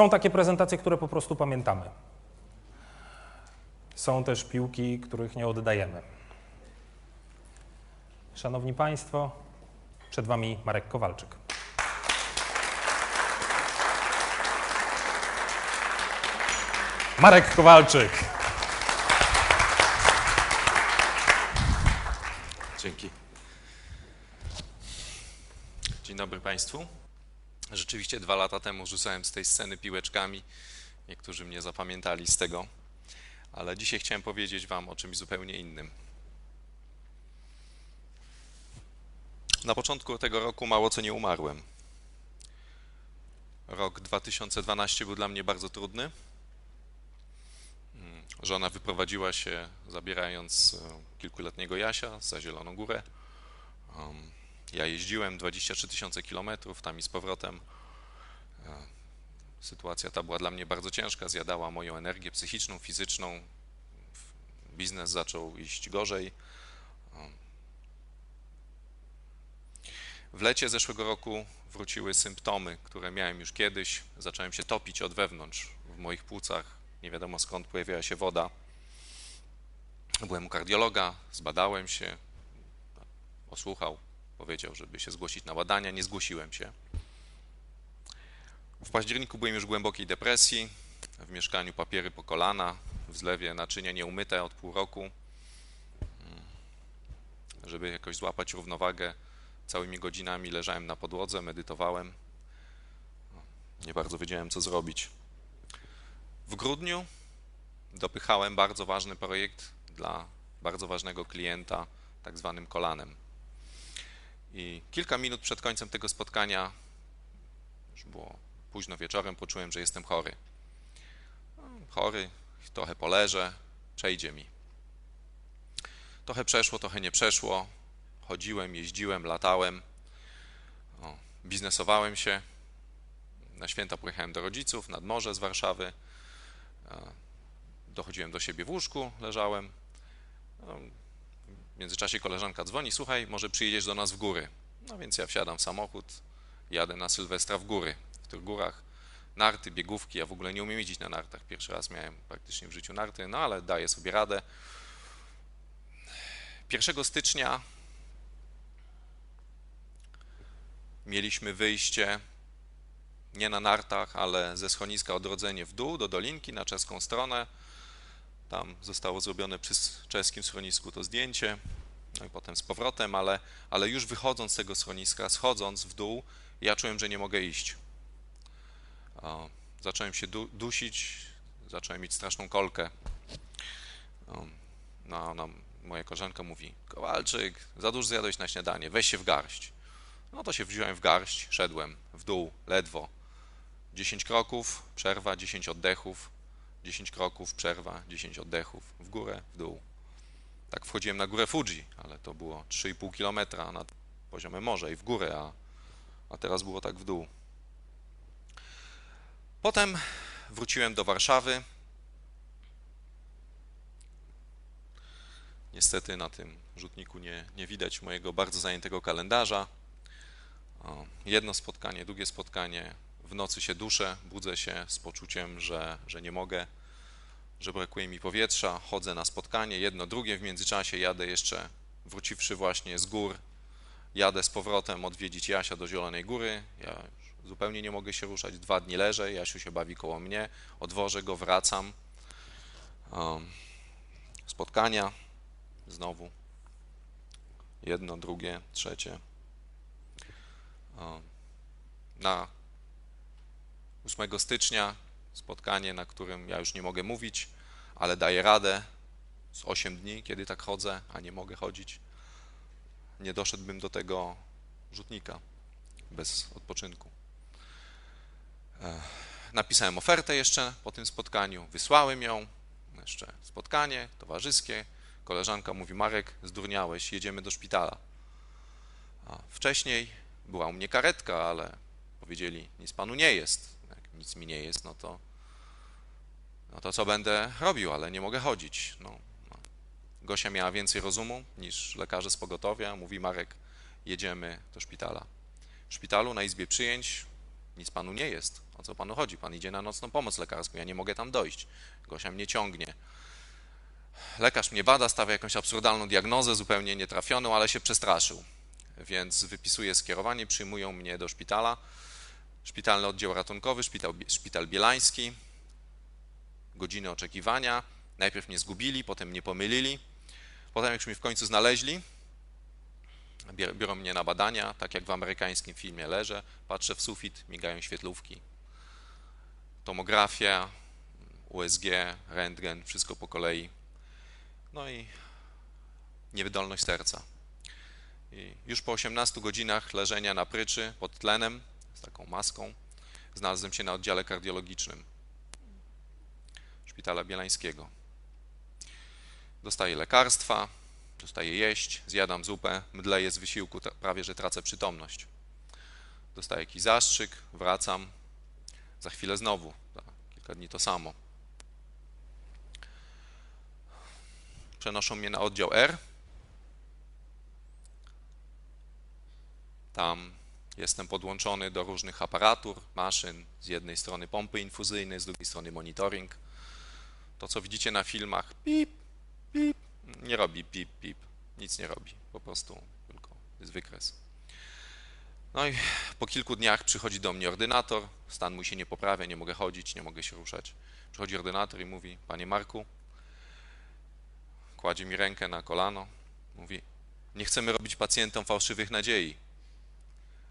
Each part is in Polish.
Są takie prezentacje, które po prostu pamiętamy. Są też piłki, których nie oddajemy. Szanowni Państwo, przed Wami Marek Kowalczyk. Marek Kowalczyk. Dzięki. Dzień dobry Państwu. Rzeczywiście dwa lata temu rzucałem z tej sceny piłeczkami. Niektórzy mnie zapamiętali z tego, ale dzisiaj chciałem powiedzieć Wam o czymś zupełnie innym. Na początku tego roku mało co nie umarłem. Rok 2012 był dla mnie bardzo trudny. Żona wyprowadziła się, zabierając e, kilkuletniego Jasia za Zieloną Górę. Um, ja jeździłem 23 tysiące kilometrów tam i z powrotem. E, sytuacja ta była dla mnie bardzo ciężka, zjadała moją energię psychiczną, fizyczną. Biznes zaczął iść gorzej. Um, w lecie zeszłego roku wróciły symptomy, które miałem już kiedyś. Zacząłem się topić od wewnątrz w moich płucach nie wiadomo skąd pojawiała się woda. Byłem u kardiologa, zbadałem się, osłuchał, powiedział, żeby się zgłosić na badania, nie zgłosiłem się. W październiku byłem już w głębokiej depresji, w mieszkaniu papiery po kolana, w zlewie naczynia nieumyte od pół roku. Żeby jakoś złapać równowagę, całymi godzinami leżałem na podłodze, medytowałem. Nie bardzo wiedziałem, co zrobić. W grudniu dopychałem bardzo ważny projekt dla bardzo ważnego klienta, tak zwanym kolanem. I kilka minut przed końcem tego spotkania, już było późno wieczorem, poczułem, że jestem chory. No, chory, trochę poleżę, przejdzie mi. Trochę przeszło, trochę nie przeszło. Chodziłem, jeździłem, latałem, o, biznesowałem się. Na święta pojechałem do rodziców nad morze z Warszawy. Dochodziłem do siebie w łóżku, leżałem. Międzyczasie koleżanka dzwoni, słuchaj, może przyjedziesz do nas w góry. No więc ja wsiadam w samochód, jadę na Sylwestra w góry. W tych górach narty, biegówki, ja w ogóle nie umiem jeździć na nartach. Pierwszy raz miałem praktycznie w życiu narty, no ale daję sobie radę. 1 stycznia mieliśmy wyjście nie na nartach, ale ze schroniska odrodzenie w dół do dolinki na czeską stronę. Tam zostało zrobione przy czeskim schronisku to zdjęcie, no i potem z powrotem, ale, ale już wychodząc z tego schroniska, schodząc w dół, ja czułem, że nie mogę iść. O, zacząłem się du dusić, zacząłem mieć straszną kolkę. O, no, moja koleżanka mówi, Kowalczyk, za dużo zjadłeś na śniadanie, weź się w garść. No to się wziąłem w garść, szedłem w dół, ledwo. 10 kroków, przerwa, 10 oddechów, 10 kroków, przerwa, 10 oddechów, w górę, w dół. Tak wchodziłem na górę Fuji, ale to było 3,5 km nad poziomem morza i w górę, a, a teraz było tak w dół. Potem wróciłem do Warszawy. Niestety na tym rzutniku nie, nie widać mojego bardzo zajętego kalendarza. O, jedno spotkanie, drugie spotkanie, w nocy się duszę, budzę się z poczuciem, że, że nie mogę, że brakuje mi powietrza, chodzę na spotkanie, jedno, drugie, w międzyczasie jadę jeszcze, wróciwszy właśnie z gór, jadę z powrotem odwiedzić Jasia do Zielonej Góry, ja zupełnie nie mogę się ruszać, dwa dni leżę, Jasiu się bawi koło mnie, odwożę go, wracam, spotkania, znowu, jedno, drugie, trzecie, na 8 stycznia spotkanie, na którym ja już nie mogę mówić, ale daję radę. Z 8 dni, kiedy tak chodzę, a nie mogę chodzić, nie doszedłbym do tego rzutnika bez odpoczynku. Napisałem ofertę jeszcze po tym spotkaniu, wysłałem ją, jeszcze spotkanie towarzyskie. Koleżanka mówi: Marek, zdurniałeś, jedziemy do szpitala. A wcześniej była u mnie karetka, ale powiedzieli: Nic panu nie jest nic mi nie jest, no to, no to co będę robił, ale nie mogę chodzić. No. Gosia miała więcej rozumu niż lekarze z pogotowia. Mówi Marek, jedziemy do szpitala. W szpitalu na izbie przyjęć Nic panu nie jest. O co panu chodzi? Pan idzie na nocną pomoc lekarską, ja nie mogę tam dojść. Gosia mnie ciągnie. Lekarz mnie bada, stawia jakąś absurdalną diagnozę, zupełnie nietrafioną, ale się przestraszył. Więc wypisuje skierowanie, przyjmują mnie do szpitala. Szpitalny oddział ratunkowy, szpital, szpital bielański. Godziny oczekiwania. Najpierw mnie zgubili, potem mnie pomylili. Potem, jak już mnie w końcu znaleźli, biorą mnie na badania, tak jak w amerykańskim filmie leżę, patrzę w sufit, migają świetlówki. Tomografia, USG, rentgen, wszystko po kolei. No i niewydolność serca. I już po 18 godzinach leżenia na pryczy pod tlenem, z taką maską, znalazłem się na oddziale kardiologicznym Szpitala Bielańskiego. Dostaję lekarstwa, dostaję jeść, zjadam zupę, mdleję z wysiłku, prawie że tracę przytomność. Dostaję jakiś zastrzyk, wracam, za chwilę znowu, za kilka dni to samo. Przenoszą mnie na oddział R. Tam jestem podłączony do różnych aparatur, maszyn. Z jednej strony pompy infuzyjne, z drugiej strony monitoring. To, co widzicie na filmach, pip, pip, nie robi pip, pip, nic nie robi, po prostu tylko jest wykres. No i po kilku dniach przychodzi do mnie ordynator, stan mój się nie poprawia, nie mogę chodzić, nie mogę się ruszać. Przychodzi ordynator i mówi, panie Marku, kładzie mi rękę na kolano, mówi, nie chcemy robić pacjentom fałszywych nadziei,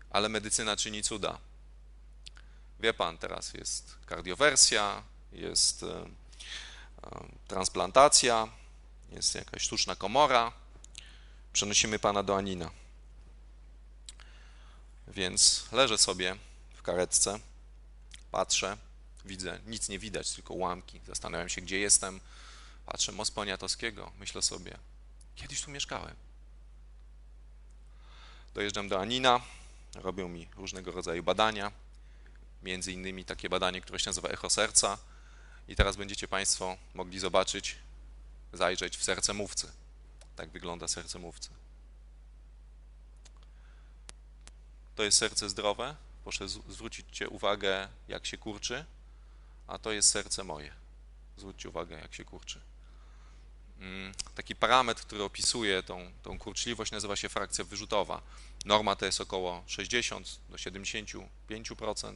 ale medycyna czyni cuda. Wie pan, teraz jest kardiowersja, jest e, e, transplantacja, jest jakaś sztuczna komora, przenosimy pana do Anina. Więc leżę sobie w karetce, patrzę, widzę, nic nie widać, tylko ułamki. Zastanawiam się, gdzie jestem. Patrzę, most Poniatowskiego. Myślę sobie, kiedyś tu mieszkałem. Dojeżdżam do Anina, robią mi różnego rodzaju badania, między innymi takie badanie, które się nazywa echo serca. I teraz będziecie Państwo mogli zobaczyć, zajrzeć w serce mówcy. Tak wygląda serce mówcy. To jest serce zdrowe. Proszę zwrócić uwagę, jak się kurczy, a to jest serce moje. Zwróćcie uwagę, jak się kurczy. Mm, Taki parametr, który opisuje tą, tą kurczliwość, nazywa się frakcja wyrzutowa. Norma to jest około 60 do 75%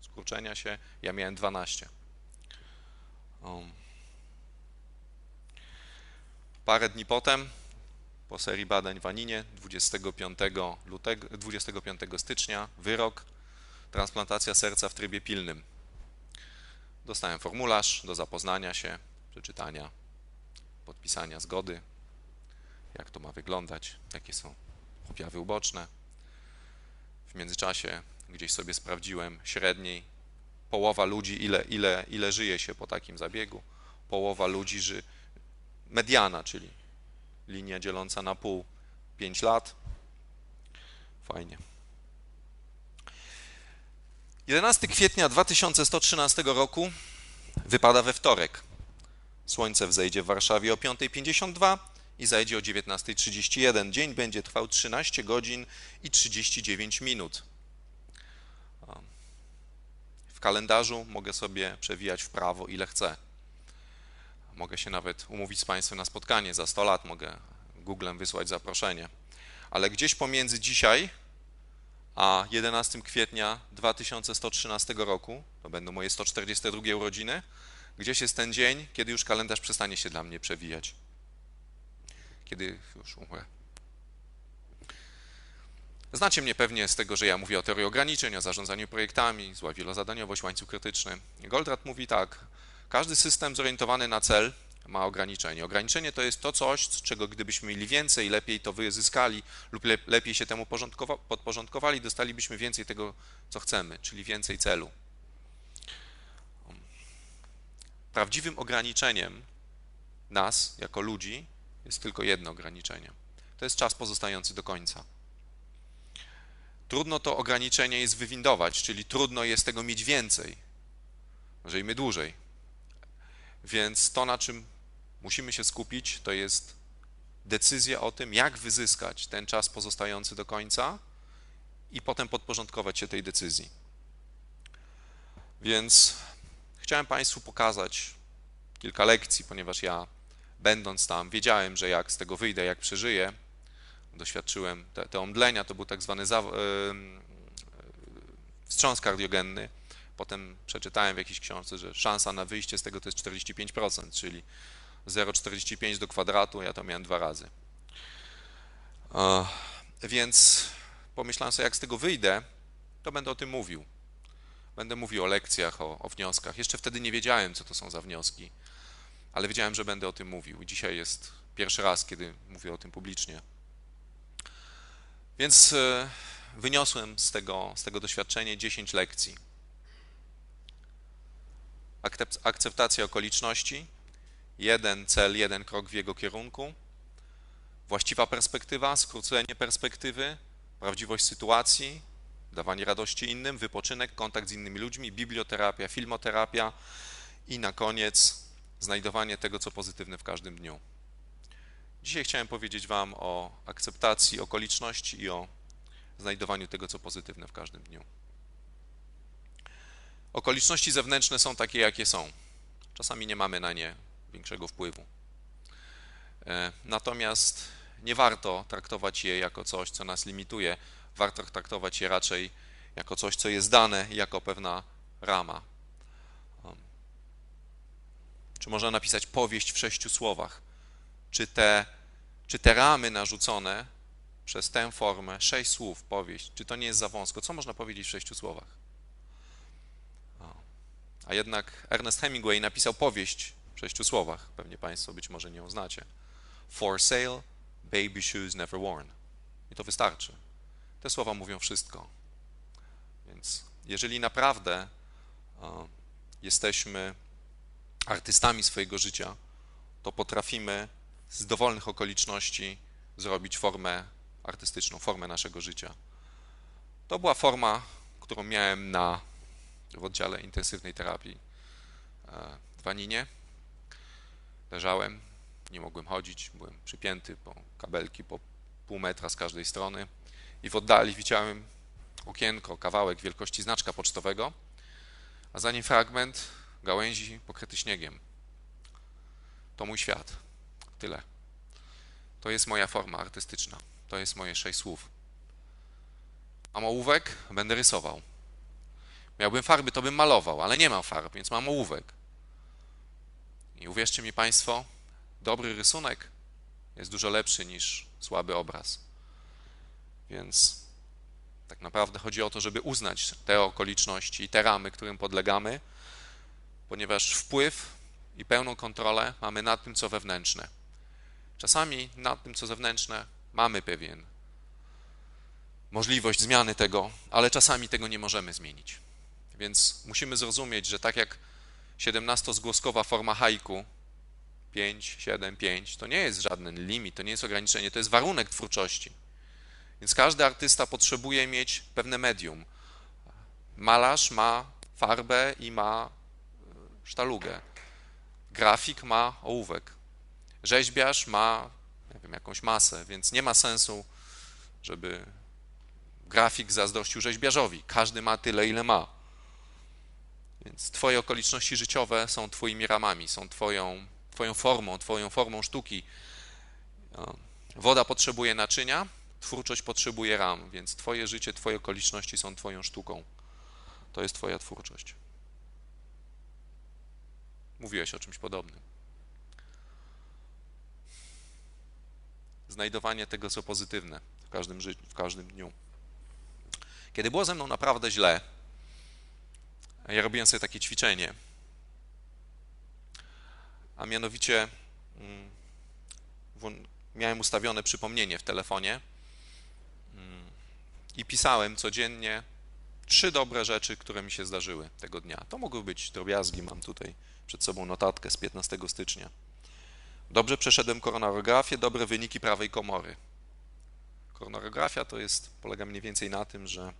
skurczenia się. Ja miałem 12. Um. Parę dni potem, po serii badań w Aninie, 25, lutego, 25 stycznia, wyrok, transplantacja serca w trybie pilnym. Dostałem formularz do zapoznania się, przeczytania, podpisania zgody, jak to ma wyglądać, jakie są objawy uboczne. W międzyczasie gdzieś sobie sprawdziłem średniej połowa ludzi, ile, ile, ile żyje się po takim zabiegu. Połowa ludzi ży, mediana, czyli linia dzieląca na pół 5 lat. Fajnie. 11 kwietnia 2113 roku wypada we wtorek. Słońce wzejdzie w Warszawie o 5.52 i zajdzie o 19.31. Dzień będzie trwał 13 godzin i 39 minut. W kalendarzu mogę sobie przewijać w prawo ile chcę. Mogę się nawet umówić z Państwem na spotkanie za 100 lat, mogę Googlem wysłać zaproszenie. Ale gdzieś pomiędzy dzisiaj a 11 kwietnia 2113 roku, to będą moje 142 urodziny, gdzieś jest ten dzień, kiedy już kalendarz przestanie się dla mnie przewijać. Kiedy już umrę. Znacie mnie pewnie z tego, że ja mówię o teorii ograniczeń, o zarządzaniu projektami, zła wielozadaniowość, łańcuch krytyczny. Goldratt mówi tak, każdy system zorientowany na cel ma ograniczenie. Ograniczenie to jest to coś, czego gdybyśmy mieli więcej, lepiej to wyzyskali lub le lepiej się temu podporządkowali, dostalibyśmy więcej tego, co chcemy, czyli więcej celu. Prawdziwym ograniczeniem nas, jako ludzi, jest tylko jedno ograniczenie. To jest czas pozostający do końca. Trudno to ograniczenie jest wywindować, czyli trudno jest tego mieć więcej. Żyjmy dłużej. Więc to, na czym musimy się skupić, to jest decyzja o tym, jak wyzyskać ten czas pozostający do końca i potem podporządkować się tej decyzji. Więc chciałem Państwu pokazać kilka lekcji, ponieważ ja, będąc tam, wiedziałem, że jak z tego wyjdę, jak przeżyję, doświadczyłem te, te omdlenia, to był tak zwany zaw- em, wstrząs kardiogenny. Potem przeczytałem w jakiejś książce, że szansa na wyjście z tego to jest 45%, czyli 0,45 do kwadratu, ja to miałem dwa razy. E, Więc pomyślałem sobie, jak z tego wyjdę, to będę o tym mówił. Będę mówił o lekcjach, o, o wnioskach. Jeszcze wtedy nie wiedziałem, co to są za wnioski, ale wiedziałem, że będę o tym mówił. Dzisiaj jest pierwszy raz, kiedy mówię o tym publicznie. Więc e, wyniosłem z tego, z tego doświadczenia 10 lekcji. Akcept- Akceptacja okoliczności, jeden cel, jeden krok w jego kierunku, właściwa perspektywa, skrócenie perspektywy, prawdziwość sytuacji, dawanie radości innym, wypoczynek, kontakt z innymi ludźmi, biblioterapia, filmoterapia i na koniec znajdowanie tego, co pozytywne w każdym dniu. Dzisiaj chciałem powiedzieć Wam o akceptacji okoliczności i o znajdowaniu tego, co pozytywne w każdym dniu. Okoliczności zewnętrzne są takie, jakie są. Czasami nie mamy na nie większego wpływu. E, Natomiast nie warto traktować je jako coś, co nas limituje. Warto traktować je raczej jako coś, co jest dane, jako pewna rama. Um, Czy można napisać powieść w sześciu słowach? Czy te, czy te ramy narzucone przez tę formę, sześć słów, powieść, czy to nie jest za wąsko? Co można powiedzieć w sześciu słowach? A jednak Ernest Hemingway napisał powieść w sześciu słowach. Pewnie Państwo być może nie ją znacie. For sale, baby shoes never worn. I to wystarczy. Te słowa mówią wszystko. Więc jeżeli naprawdę o, jesteśmy artystami swojego życia, to potrafimy z dowolnych okoliczności zrobić formę artystyczną, formę naszego życia. To była forma, którą miałem na, w oddziale intensywnej terapii e, w Waninie. Leżałem, nie mogłem chodzić, byłem przypięty po kabelki po pół metra z każdej strony i w oddali widziałem okienko, kawałek wielkości znaczka pocztowego, a za nim fragment gałęzi pokryty śniegiem. To mój świat. Tyle. To jest moja forma artystyczna. To jest moje sześć słów. Mam ołówek, będę rysował. Miałbym farby, to bym malował, ale nie mam farb, więc mam ołówek. I uwierzcie mi Państwo, dobry rysunek jest dużo lepszy niż słaby obraz. Więc tak naprawdę chodzi o to, żeby uznać te okoliczności i te ramy, którym podlegamy, ponieważ wpływ i pełną kontrolę mamy nad tym, co wewnętrzne. Czasami nad tym, co zewnętrzne, mamy pewien możliwość zmiany tego, ale czasami tego nie możemy zmienić. Więc musimy zrozumieć, że tak jak 17-zgłoskowa forma haiku 5, 7, 5 to nie jest żaden limit, to nie jest ograniczenie, to jest warunek twórczości. Więc każdy artysta potrzebuje mieć pewne medium. Malarz ma farbę i ma sztalugę. Grafik ma ołówek. Rzeźbiarz ma nie wiem, jakąś masę, więc nie ma sensu, żeby grafik zazdrościł rzeźbiarzowi. Każdy ma tyle, ile ma. Więc Twoje okoliczności życiowe są Twoimi ramami, są Twoją, twoją formą, Twoją formą sztuki. Woda potrzebuje naczynia, twórczość potrzebuje ram, więc Twoje życie, Twoje okoliczności są Twoją sztuką. To jest Twoja twórczość. Mówiłeś o czymś podobnym. Znajdowanie tego, co pozytywne w każdym życiu, w każdym dniu. Kiedy było ze mną naprawdę źle, ja robiłem sobie takie ćwiczenie, a mianowicie mm, miałem ustawione przypomnienie w telefonie i pisałem codziennie trzy dobre rzeczy, które mi się zdarzyły tego dnia. To mogły być drobiazgi, mam tutaj przed sobą notatkę z 15 stycznia. Dobrze przeszedłem koronarografię, dobre wyniki prawej komory. Koronarografia to jest, polega mniej więcej na tym, że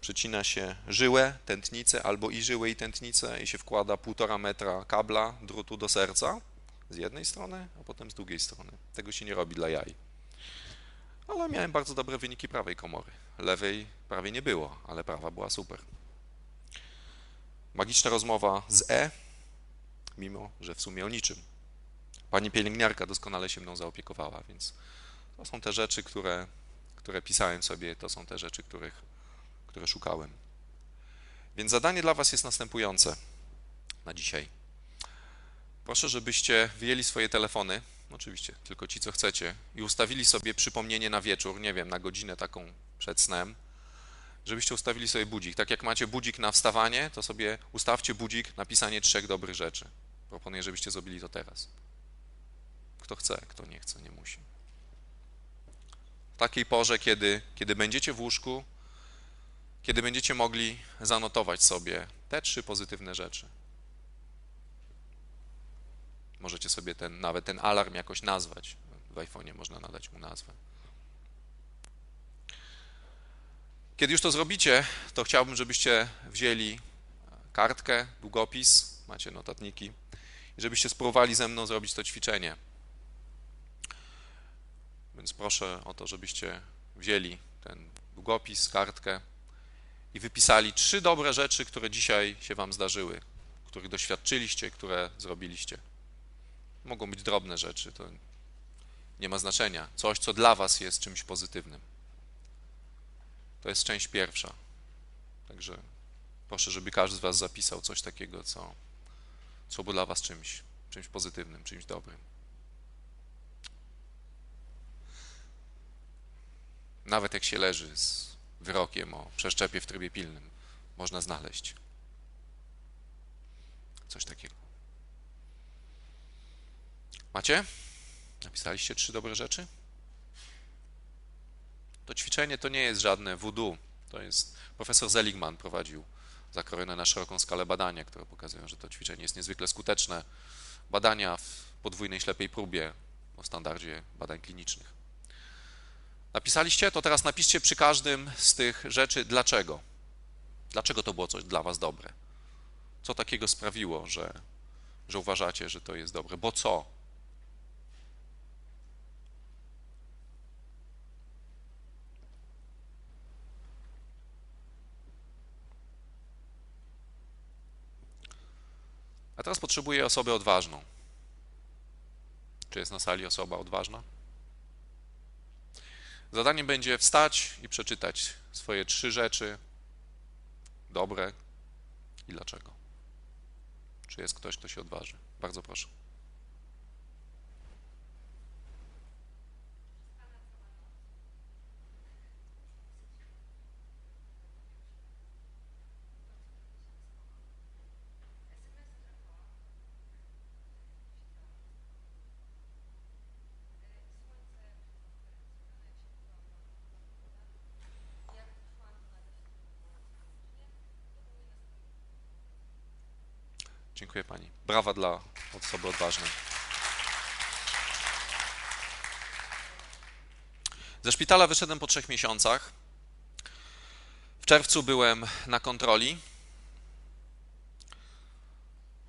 przecina się żyłę, tętnicę albo i żyłę i tętnicę i się wkłada półtora metra kabla, drutu do serca z jednej strony, a potem z drugiej strony. Tego się nie robi dla jaj. Ale miałem bardzo dobre wyniki prawej komory. Lewej prawie nie było, ale prawa była super. Magiczna rozmowa z E, mimo że w sumie o niczym. Pani pielęgniarka doskonale się mną zaopiekowała, więc to są te rzeczy, które, które pisałem sobie, to są te rzeczy, których, które szukałem. Więc zadanie dla Was jest następujące na dzisiaj. Proszę, żebyście wyjęli swoje telefony, oczywiście tylko ci, co chcecie, i ustawili sobie przypomnienie na wieczór, nie wiem, na godzinę taką przed snem, żebyście ustawili sobie budzik. Tak jak macie budzik na wstawanie, to sobie ustawcie budzik na pisanie trzech dobrych rzeczy. Proponuję, żebyście zrobili to teraz. Kto chce, kto nie chce, nie musi. W takiej porze, kiedy, kiedy będziecie w łóżku, kiedy będziecie mogli zanotować sobie te trzy pozytywne rzeczy. Możecie sobie ten, nawet ten alarm jakoś nazwać. W iPhone'ie można nadać mu nazwę. Kiedy już to zrobicie, to chciałbym, żebyście wzięli kartkę, długopis, macie notatniki, i żebyście spróbowali ze mną zrobić to ćwiczenie. Więc proszę o to, żebyście wzięli ten długopis, kartkę i wypisali trzy dobre rzeczy, które dzisiaj się Wam zdarzyły, których doświadczyliście, które zrobiliście. Mogą być drobne rzeczy, to nie ma znaczenia. Coś, co dla Was jest czymś pozytywnym. To jest część pierwsza. Także proszę, żeby każdy z Was zapisał coś takiego, co, co było dla Was czymś, czymś pozytywnym, czymś dobrym. Nawet jak się leży z wyrokiem o przeszczepie w trybie pilnym, można znaleźć coś takiego. Macie? Napisaliście trzy dobre rzeczy? To ćwiczenie to nie jest żadne voodoo. To jest profesor Seligman prowadził zakrojone na szeroką skalę badania, które pokazują, że to ćwiczenie jest niezwykle skuteczne. Badania w podwójnej ślepej próbie o standardzie badań klinicznych. Napisaliście? To teraz napiszcie przy każdym z tych rzeczy dlaczego. Dlaczego to było coś dla Was dobre? Co takiego sprawiło, że, że uważacie, że to jest dobre? Bo co? A teraz potrzebuję osobę odważną. Czy jest na sali osoba odważna? Zadaniem będzie wstać i przeczytać swoje trzy rzeczy dobre i dlaczego. Czy jest ktoś, kto się odważy? Bardzo proszę. Dziękuję pani. Brawa dla osoby odważnej. Ze szpitala wyszedłem po trzech miesiącach. W czerwcu byłem na kontroli.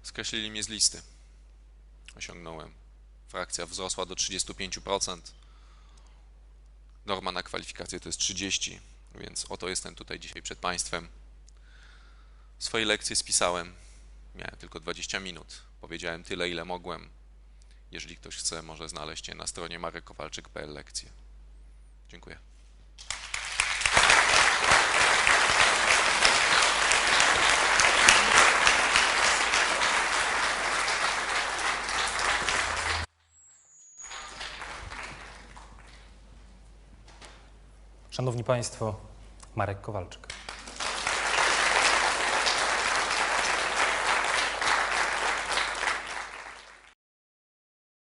Skreślili mnie z listy. Osiągnąłem. Frakcja wzrosła do 35%. Norma na kwalifikację to jest 30, więc oto jestem tutaj dzisiaj przed Państwem. Swoje lekcje spisałem. Miałem tylko 20 minut. Powiedziałem tyle, ile mogłem. Jeżeli ktoś chce, może znaleźć je na stronie marekowalczyk.pl lekcje. Dziękuję. Szanowni Państwo, Marek Kowalczyk.